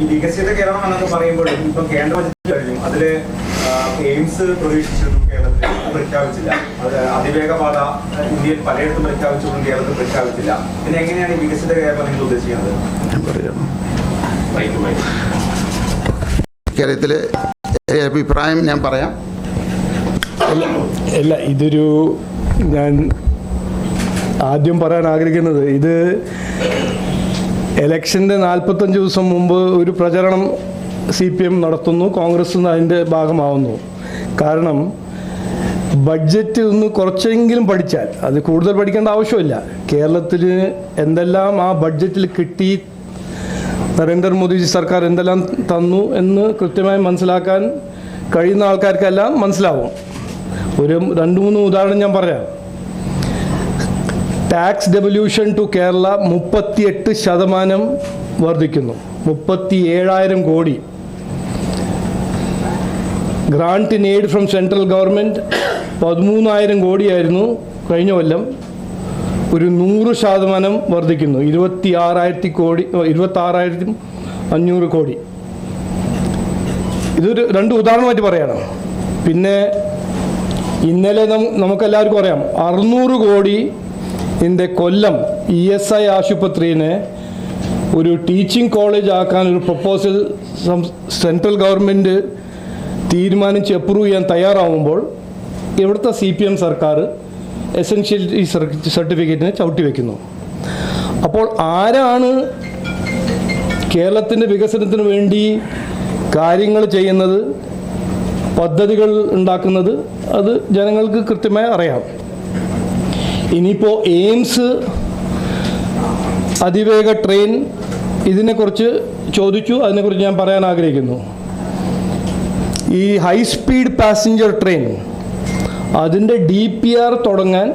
ഈ വികസിത കേരളം എന്നൊക്കെ പറയുമ്പോൾ ഇപ്പൊ കേന്ദ്ര ബജറ്റ് കഴിഞ്ഞു. അതിൽ എയിംസ് പ്രതീക്ഷിച്ചിരുന്നു കേരളത്തിൽ പ്രഖ്യാപിച്ചില്ല. അത് അതിവേഗപാത ഇന്ത്യയിൽ പലയിടത്തും പ്രഖ്യാപിച്ചുകൊണ്ട് കേരളത്തിൽ പ്രഖ്യാപിച്ചില്ല. പിന്നെ എങ്ങനെയാണ് ഈ വികസിത കേരളം നിങ്ങൾ ഉദ്ദേശിക്കുന്നത്? കേരളത്തിലെ അഭിപ്രായം ഞാൻ പറയാം. അല്ല ഇതൊരു ഞാൻ ആദ്യം പറയാൻ ആഗ്രഹിക്കുന്നത് ഇത് എലക്ഷന്റെ നാൽപ്പത്തഞ്ച് ദിവസം മുമ്പ് ഒരു പ്രചരണം സി പി എം നടത്തുന്നു. കോൺഗ്രസ് അതിന്റെ ഭാഗമാവുന്നു. കാരണം ബഡ്ജറ്റ് ഒന്ന് കുറച്ചെങ്കിലും പഠിച്ചാൽ അത് കൂടുതൽ പഠിക്കേണ്ട ആവശ്യമില്ല. കേരളത്തിൽ എന്തെല്ലാം ആ ബഡ്ജറ്റിൽ കിട്ടി നരേന്ദ്രമോദിജി സർക്കാർ എന്തെല്ലാം തന്നു എന്ന് കൃത്യമായി മനസ്സിലാക്കാൻ കഴിയുന്ന ആൾക്കാർക്കെല്ലാം മനസ്സിലാവും. ഒരു രണ്ട് മൂന്ന് ഉദാഹരണം ഞാൻ പറയാം. ടാക്സ് ഡെവല്യൂഷൻ ടു കേരള മുപ്പത്തിയെട്ട് ശതമാനം വർദ്ധിക്കുന്നു. മുപ്പത്തി ഏഴായിരം കോടി. Grant in aid from central government പതിമൂന്നായിരം കോടിയായിരുന്നു കഴിഞ്ഞ കൊല്ലം. ഒരു നൂറ് ശതമാനം വർദ്ധിക്കുന്നു. ഇരുപത്തി ആറായിരത്തി കോടി ഇരുപത്തി ആറായിരത്തി അഞ്ഞൂറ് കോടി. ഇതൊരു രണ്ട് ഉദാഹരണമായിട്ട് പറയണം. പിന്നെ ഇന്നലെ നമുക്കെല്ലാവർക്കും അറിയാം. അറുന്നൂറ് കോടി ഇതിന്റെ കൊല്ലം ഇ എസ് ഐ ആശുപത്രിനെ ഒരു ടീച്ചിങ് കോളേജ് ആക്കാൻ ഒരു പ്രപ്പോസൽ സെൻട്രൽ ഗവൺമെന്റ് തീരുമാനിച്ച് അപ്രൂവ് ചെയ്യാൻ തയ്യാറാവുമ്പോൾ ഇവിടുത്തെ സി പി എം സർക്കാർ എസെൻഷ്യൽ സർട്ടിഫിക്കറ്റിനെ ചവിട്ടി വയ്ക്കുന്നു അപ്പോൾ ആരാണ് കേരളത്തിന്റെ വികസനത്തിന് വേണ്ടി കാര്യങ്ങൾ ചെയ്യുന്നത് പദ്ധതികൾ ഉണ്ടാക്കുന്നത് അത് ജനങ്ങൾക്ക് കൃത്യമായി അറിയാം. ഇനിയിപ്പോൾ എയിംസ് അതിവേഗ ട്രെയിൻ ഇതിനെക്കുറിച്ച് ചോദിച്ചു. അതിനെക്കുറിച്ച് ഞാൻ പറയാൻ ആഗ്രഹിക്കുന്നു. ഈ ഹൈ സ്പീഡ് പാസഞ്ചർ ട്രെയിൻ അതിന്റെ ഡി പി ആർ തുടങ്ങാൻ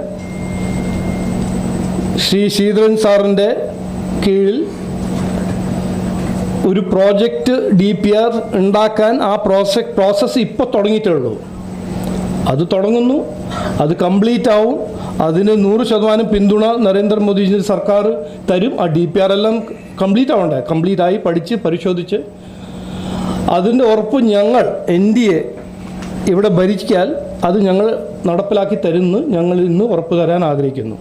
ശ്രീ ശ്രീധരൻ സാറിന്റെ കീഴിൽ ഒരു പ്രോജക്റ്റ് ഡി പി ആർ ഉണ്ടാക്കാൻ ആ പ്രോസസ് പ്രോസസ്സ് ഇപ്പോൾ തുടങ്ങിയിട്ടേ ഉള്ളൂ അത് തുടങ്ങുന്നു. അത് കംപ്ലീറ്റ് ആവും. അതിന് നൂറ് ശതമാനം പിന്തുണ നരേന്ദ്രമോദി സർക്കാർ തരും. ആ ഡി പി ആർ എല്ലാം കംപ്ലീറ്റ് ആവണ്ടേ? കംപ്ലീറ്റ് ആയി പഠിച്ച് പരിശോധിച്ച്. അതിന്റെ ഉറപ്പ് ഞങ്ങൾ എൻ ഡി എ ഇവിടെ ഭരിച്ചാൽ അത് ഞങ്ങൾ നടപ്പിലാക്കി തരുമെന്ന് ഞങ്ങൾ ഇന്ന് ഉറപ്പ് തരാൻ ആഗ്രഹിക്കുന്നു.